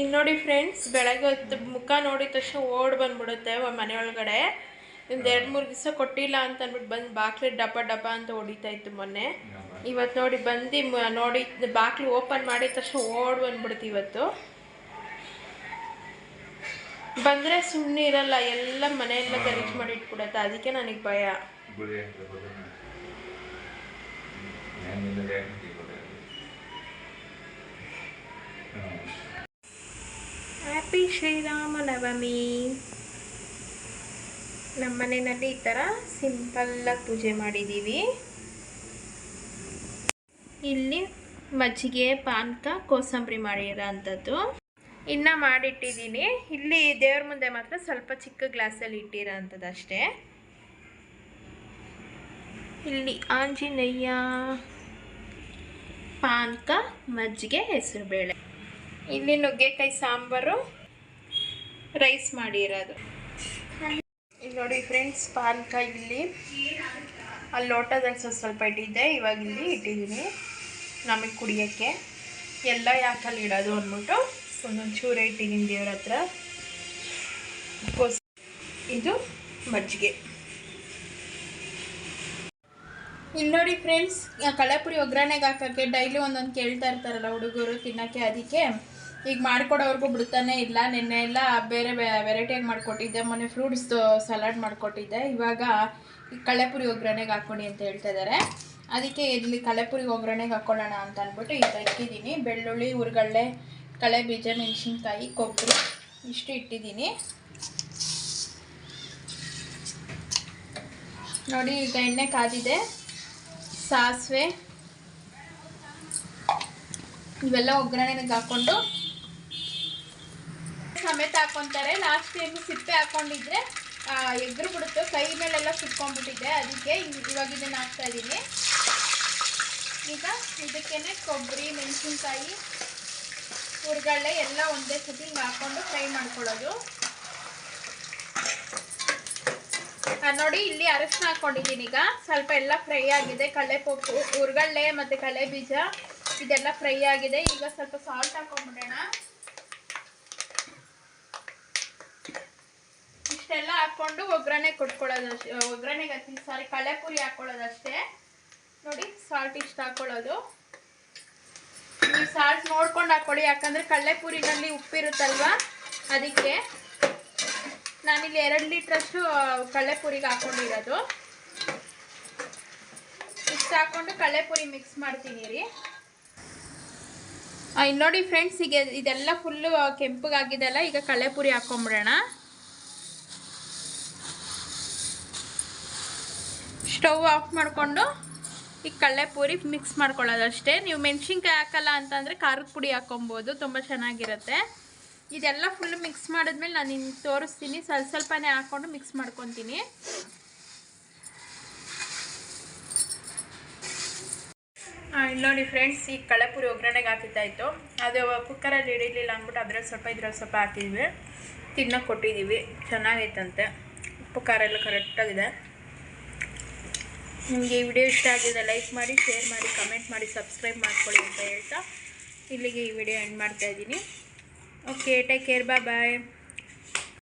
ಇನ್ನು ನೋಡಿ ಫ್ರೆಂಡ್ಸ್ ಬೆಳಗ್ಗೆ ಹೊತ್ತು ಮುಖ ನೋಡಿದ ತಕ್ಷಣ ಓಡ್ ಬಂದ್ಬಿಡುತ್ತೆ ಒಳಗಡೆ ಒಂದು ಎರಡು ಮೂರು ದಿವಸ ಕೊಟ್ಟಿಲ್ಲ ಅಂತ ಅಂದ್ಬಿಟ್ಟು ಬಂದು ಬಾಕ್ಲಿ ಡಬ್ಬ ಡಬ್ಬ ಅಂತ ಹೊಡಿತಾ ಇತ್ತು ಮೊನ್ನೆ. ಇವತ್ತು ನೋಡಿ ಬಂದು ನೋಡಿ ಬಾಕ್ಲು ಓಪನ್ ಮಾಡಿದ ತಕ್ಷಣ ಓಡ್ ಬಂದ್ಬಿಡುತ್ತೆ ಇವತ್ತು. ಬಂದರೆ ಸುಮ್ಮನೆ ಇರಲ್ಲ, ಎಲ್ಲ ಮನೆಯೆಲ್ಲ ಗಲೀಜು ಮಾಡಿ ಇಟ್ಬಿಡುತ್ತೆ, ಅದಕ್ಕೆ ನನಗೆ ಭಯ. ಶ್ರೀರಾಮನವಮಿ. ನಮ್ಮ ಮನೆಯಲ್ಲಿ ಈ ಥರ ಸಿಂಪಲ್ಲಾಗಿ ಪೂಜೆ ಮಾಡಿದ್ದೀವಿ. ಇಲ್ಲಿ ಮಜ್ಜಿಗೆ, ಪಾನಕ, ಕೋಸಂಬರಿ ಮಾಡಿರೋ ಅಂಥದ್ದು ಇನ್ನು ಮಾಡಿಟ್ಟಿದ್ದೀನಿ. ಇಲ್ಲಿ ದೇವ್ರ ಮುಂದೆ ಮಾತ್ರ ಸ್ವಲ್ಪ ಚಿಕ್ಕ ಗ್ಲಾಸಲ್ಲಿ ಇಟ್ಟಿರೋ ಅಂಥದ್ದು ಅಷ್ಟೇ. ಇಲ್ಲಿ ಆಂಜನೇಯ ಪಾನಕ, ಮಜ್ಜಿಗೆ, ಹೆಸರುಬೇಳೆ. ಇಲ್ಲಿ ನುಗ್ಗೆಕಾಯಿ, ಸಾಂಬಾರು. ರೈಸ್ ಮಾಡಿರೋದು ಇಲ್ಲಿ ನೋಡಿ ಫ್ರೆಂಡ್ಸ್ ಪಾನಕ ಇಲ್ಲಿ. ಅಲ್ಲಿ ಲೋಟದಲ್ಲಿ ಸ್ವಲ್ಪ ಸ್ವಲ್ಪ ಇಟ್ಟಿದ್ದೆ, ಇವಾಗ ಇಲ್ಲಿ ಇಟ್ಟಿದ್ದೀನಿ. ನಮಗೆ ಕುಡಿಯೋಕ್ಕೆ. ಎಲ್ಲ ಯಾಕಲ್ಲಿ ಇಡೋದು ಅಂದ್ಬಿಟ್ಟು ಒಂದೊಂದು ಚೂರ ಇಟ್ಟಿದ್ದೀನಿ ದೇವ್ರ ಹತ್ರ. ಇದು ಮಜ್ಜಿಗೆ. ಇಲ್ಲಿ ನೋಡಿ ಫ್ರೆಂಡ್ಸ್ ಕಳೆಪುರಿ ಒಗ್ಗರಣೆಗೆ ಹಾಕೋಕ್ಕೆ ಡೈಲಿ ಒಂದೊಂದು ಕೇಳ್ತಾ ಇರ್ತಾರಲ್ಲ ಹುಡುಗರು ತಿನ್ನೋಕ್ಕೆ ಅದಕ್ಕೆ. ಈಗ ಮಾಡ್ಕೊಡೋರ್ಗು ಬಿಡ್ತಾನೆ ಇಲ್ಲ. ನಿನ್ನೆ ಎಲ್ಲ ಬೇರೆ ವೆರೈಟಿಯಾಗಿ ಮಾಡಿಕೊಟ್ಟಿದ್ದೆ. ಮೊನ್ನೆ ಫ್ರೂಟ್ಸ್ ಸಲಾಡ್ ಮಾಡಿಕೊಟ್ಟಿದ್ದೆ. ಇವಾಗ ಕಳೆಪುರಿ ಒಗ್ಗರಣೆಗೆ ಹಾಕ್ಕೊಡಿ ಅಂತ ಹೇಳ್ತಾ ಇದ್ದಾರೆ ಅದಕ್ಕೆ ಇಲ್ಲಿ ಕಳೆಪುರಿ ಒಗ್ಗರಣೆಗೆ ಹಾಕ್ಕೊಳ್ಳೋಣ ಅಂತ ಅಂದ್ಬಿಟ್ಟು ಈಗ ಇಟ್ಟಿದ್ದೀನಿ ಬೆಳ್ಳುಳ್ಳಿ, ಹುರ್ಗಡ್ಲೆ, ಕಳೆ ಬೀಜ, ಮೆಣಸಿನ್ಕಾಯಿ, ಕೊಬ್ಬರಿ ಇಷ್ಟು ಇಟ್ಟಿದ್ದೀನಿ. ನೋಡಿ, ಈಗ ಎಣ್ಣೆ ಕಾದಿದೆ. ಸಾಸಿವೆ ಇವೆಲ್ಲ ಒಗ್ಗರಣೆಗೆ ಹಾಕೊಂಡು ಸಮೇತ ಹಾಕೊಂತಾರೆ. ಲಾಸ್ಟ್ ಟೈಮ್ ಸಿಪ್ಪೆ ಹಾಕೊಂಡಿದ್ರೆ ಎಗ್ರು ಬಿಡುತ್ತೆ. ಕೈ ಮೇಲೆಲ್ಲ ಸುಟ್ಕೊಂಡ್ಬಿಟ್ಟಿದೆ. ಅದಕ್ಕೆ ಇವ್- ಇವಾಗ ಇದನ್ನ ಹಾಕ್ತಾ ಇದ್ದೀನಿ ಈಗ ಇದಕ್ಕೇನೆ ಕೊಬ್ಬರಿ, ಮೆಣಸಿನ್ಕಾಯಿ ಹುರ್ಗಳ್ಳೆ ಎಲ್ಲ ಒಂದೇ ಸತಿ ಹಿಂಗೆ ಹಾಕೊಂಡು ಫ್ರೈ ಮಾಡ್ಕೊಳ್ಳೋದು. ನೋಡಿ, ಇಲ್ಲಿ ಅರಶಿನ ಹಾಕೊಂಡಿದ್ದೀನಿ ಈಗ. ಸ್ವಲ್ಪ ಎಲ್ಲ ಫ್ರೈ ಆಗಿದೆ. ಕಳೆ ಪೊಪ್ಪು ಹುರ್ಗಡ್ಲೆ ಮತ್ತು ಕಳೆ ಬೀಜ ಇದೆಲ್ಲ ಫ್ರೈ ಆಗಿದೆ. ಈಗ ಸ್ವಲ್ಪ ಸಾಲ್ಟ್ ಹಾಕೊಂಡ್ಬಿಡೋಣ. ಹಾಕೊಂಡು ಒಗ್ಗರಣೆ ಕೊಟ್ಕೊಳ್ಳೋದು ಒಗ್ಗರಣೆಗೆ ಹಾಕಿ ಸಾರಿ ಕಳೆಪುರಿ ಹಾಕೊಳ್ಳೋದಷ್ಟೇ. ನೋಡಿ ಸಾಲ್ಟ್ ಇಷ್ಟ ಹಾಕೊಳ್ಳೋದು. ನೀವು ಸಾಲ್ಟ್ ನೋಡ್ಕೊಂಡು ಹಾಕೊಳ್ಳಿ, ಯಾಕಂದರೆ ಕಡಲೆಪುರಿನಲ್ಲಿ ಉಪ್ಪಿರುತ್ತಲ್ವಾ? ಅದಕ್ಕೆ ನಾನಿಲ್ಲಿ ಎರಡು ಲೀಟ್ರಷ್ಟು ಕಡಲೆಪುರಿಗೆ ಹಾಕೊಂಡಿರೋದು. ಇಷ್ಟು ಹಾಕ್ಕೊಂಡು ಕಡಲೆಪುರಿ ಮಿಕ್ಸ್ ಮಾಡ್ತೀನಿ ರೀ. ಇಲ್ಲಿ ನೋಡಿ ಫ್ರೆಂಡ್ಸ್ ಈಗ ಇದೆಲ್ಲ ಫುಲ್ಲು ಕೆಂಪಗಾಗಿದೆಲ್ಲ, ಈಗ ಕಳೆಪುರಿ ಹಾಕೊಂಬಿಡೋಣ. ಸ್ಟವ್ ಆಫ್ ಮಾಡಿಕೊಂಡು ಈ ಕಡಲೆಪುರಿ ಮಿಕ್ಸ್ ಮಾಡ್ಕೊಳ್ಳೋದಷ್ಟೇ. ನೀವು ಮೆಣಸಿನ್ಕಾಯಿ ಹಾಕಲ್ಲ ಅಂತಂದರೆ ಖಾರದ ಪುಡಿ ಹಾಕೊಬೋದು ತುಂಬ ಚೆನ್ನಾಗಿರುತ್ತೆ. ಇದೆಲ್ಲ ಫುಲ್ ಮಿಕ್ಸ್ ಮಾಡಿದ್ಮೇಲೆ ನಾನು ನಿಮ್ಗೆ ತೋರಿಸ್ತೀನಿ. ಸ್ವಲ್ಪ ಸ್ವಲ್ಪನೇ ಹಾಕ್ಕೊಂಡು ಮಿಕ್ಸ್ ಮಾಡ್ಕೊತೀನಿ. ಇಲ್ಲಿ ನೋಡಿ ಫ್ರೆಂಡ್ಸ್ ಈ ಕಳೆಪುರಿ ಒಗ್ಗರಣೆಗೆ ಹಾಕಿದ್ದಾಯಿತು ಅದು ಕುಕ್ಕರಲ್ಲಿ ಹಿಡಿಲಿಲ್ಲ ಅಂದ್ಬಿಟ್ಟು ಅದ್ರಲ್ಲಿ ಸ್ವಲ್ಪ ಇದ್ರಲ್ಲಿ ಸ್ವಲ್ಪ ಹಾಕಿದ್ವಿ. ತಿನ್ನೋಕೆ ಕೊಟ್ಟಿದ್ದೀವಿ ಚೆನ್ನಾಗೈತಂತೆ. ಉಪ್ಪು ಖಾರ ಎಲ್ಲ ಕರೆಕ್ಟಾಗಿದೆ ನಿಮಗೆ ಈ ವಿಡಿಯೋ ಇಷ್ಟ ಆಗಿದೆ ಲೈಕ್ ಮಾಡಿ, ಶೇರ್ ಮಾಡಿ, ಕಮೆಂಟ್ ಮಾಡಿ, ಸಬ್ಸ್ಕ್ರೈಬ್ ಮಾಡ್ಕೊಳ್ಳಿ ಅಂತ ಹೇಳ್ತಾ ಇಲ್ಲಿಗೆ ಈ ವಿಡಿಯೋ ಎಂಡ್ ಮಾಡ್ತಾ ಇದ್ದೀನಿ. Okay take care bye bye